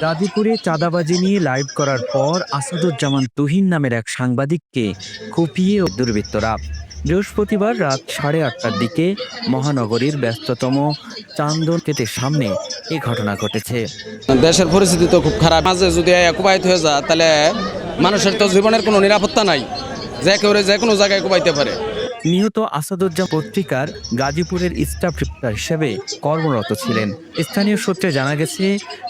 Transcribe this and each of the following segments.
গাজীপুরে চাঁদাবাজি নিয়ে লাইভ করার পর আসাদুজ্জামান তুহিন নামের এক সাংবাদিককে কুপিয়ে ও দুর্বৃত্তরা। বৃহস্পতিবার রাত সাড়ে আটটার দিকে মহানগরীর ব্যস্ততম চান্দন কেতের সামনে এ ঘটনা ঘটেছে। দেশের পরিস্থিতি তো খুব খারাপ। মাঝে যদি কুবাইত হয়ে যায় তাহলে মানুষের তো জীবনের কোনো নিরাপত্তা নাই। যে কেউ যে কোনো জায়গায় কুবাইতে পারে। নিহত আসাদুজ্জামান পত্রিকার গাজীপুরের স্টাফ রিপোর্টার হিসেবে কর্মরত ছিলেন। স্থানীয় সূত্রে জানা গেছে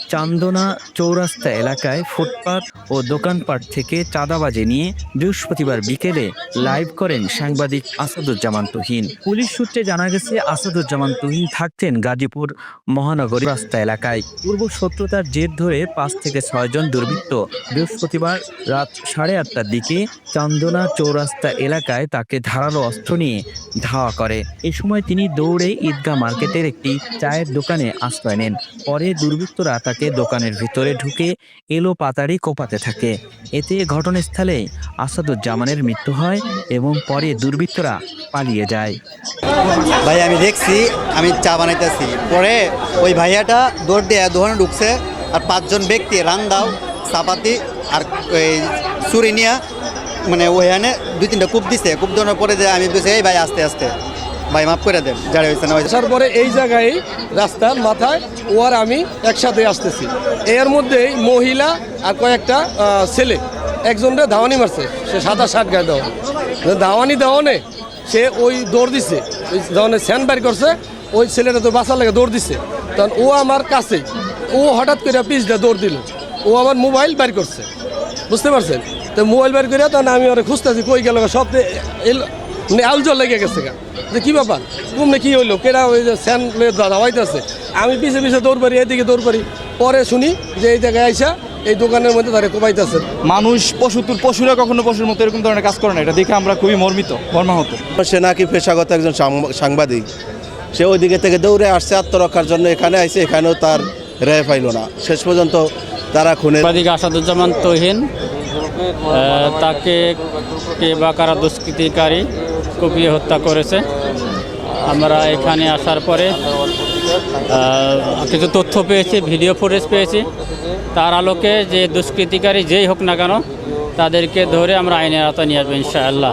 চান্দনা চৌরাস্তা এলাকায় ফুটপাত ও দোকানপাট থেকে চাঁদাবাজি নিয়ে বৃহস্পতিবার বিকেলে লাইভ করেন সাংবাদিক আসাদুজ্জামান তুহিন। পুলিশ সূত্রে জানা গেছে, আসাদুজ্জামান তুহিন থাকতেন গাজীপুর মহানগরী রাস্তা এলাকায়। পূর্ব শত্রুতার জের ধরে পাঁচ থেকে ছয়জন দুর্বৃত্ত বৃহস্পতিবার রাত সাড়ে আটটার দিকে চান্দনা চৌরাস্তা এলাকায় তাকে ধারালো অস্ত্র নিয়ে ধাওয়া করে। এ সময় তিনি দৌড়ে ঈদগাহ মার্কেটের একটি চায়ের দোকানে আশ্রয় নেন। পরে দুর্বৃত্তরা তাকে দোকানের ভিতরে ঢুকে এলো পাতাড়ি কোপাতে থাকে। এতে ঘটনাস্থলে আসাদুজ্জামানের মৃত্যু হয় এবং পরে দুর্বৃত্তরা পালিয়ে যায়। ভাই, আমি দেখছি, আমি চা বানাইতেছি। পরে ওই ভাইয়াটা দৌড় দিয়ে দোকানে ঢুকছে আর পাঁচজন ব্যক্তি রান্দাও চাপাতি আর ওই চুরি নিয়া মানে ওইখানে দুই তিনটা কূপ দিছে। কূপ দেওয়ার পরে যে আমি বলছি এই ভাই, আস্তে আস্তে। ভাই, মাফ করে দেন, যারা হয়েছে না আসার পরে এই জায়গায়, রাস্তার মাথায় ও আর আমি একসাথে আসতেছি। এর মধ্যেই মহিলা আর কয়েকটা ছেলে। একজনটা ধাওয়ানি মারছে, সে সাদা শার্ট গায়ে দেওয়া। ধাওয়ানি দেওয়ানে সে ওই দৌড় দিছে। ওই ধরনের স্যান বাইর করছে, ওই ছেলেটা তো বাঁচার লাগে দৌড় দিছে। তখন ও আমার কাছে ও হঠাৎ করে পিস দিয়ে দৌড় দিল। ও আমার মোবাইল বাইর করছে। বুঝতে পারছেন? তো মোবাইল বের করে তখন আমি ওরা খুঁজতেছি, কই গেল সব মানে আলজল লেগে গেছে গা। যে কি ব্যাপার? কুমনে কি হইল? কেডা ওই যে স্যান দাওয়াইতেছে? আমি পিছে পিছে দৌড় পারি এদিকে দৌড় পারি পরে শুনি যে এই জায়গায় আইসা এই দোকানের মধ্যে তারা কোবাইতেছে। মানুষ পশু পশুরা কখনো পশুর মতো এরকম ধরনের কাজ করে না। এটা দেখে আমরা খুবই মর্মিত মর্মাহত। সে নাকি পেশাগত একজন সাংবাদিক। সে ওই দিকে থেকে দৌড়ে আসছে আত্মরক্ষার জন্য এখানে আইসে এখানেও তার রেয় পাইল না। শেষ পর্যন্ত তারা খুনে সাংবাদিক আসাদুজ্জামান তহিন তাকে কে বা কারা দুষ্কৃতিকারী কুপিয়ে হত্যা করেছে। আমরা এখানে আসার পরে কিছু তথ্য পেয়েছি, ভিডিও ফুটেজ পেয়েছি। তার আলোকে যে দুষ্কৃতিকারী যেই হোক না কেন, তাদেরকে ধরে আমরা আইনের আওতায় নিয়ে আসব, ইনশাআল্লাহ।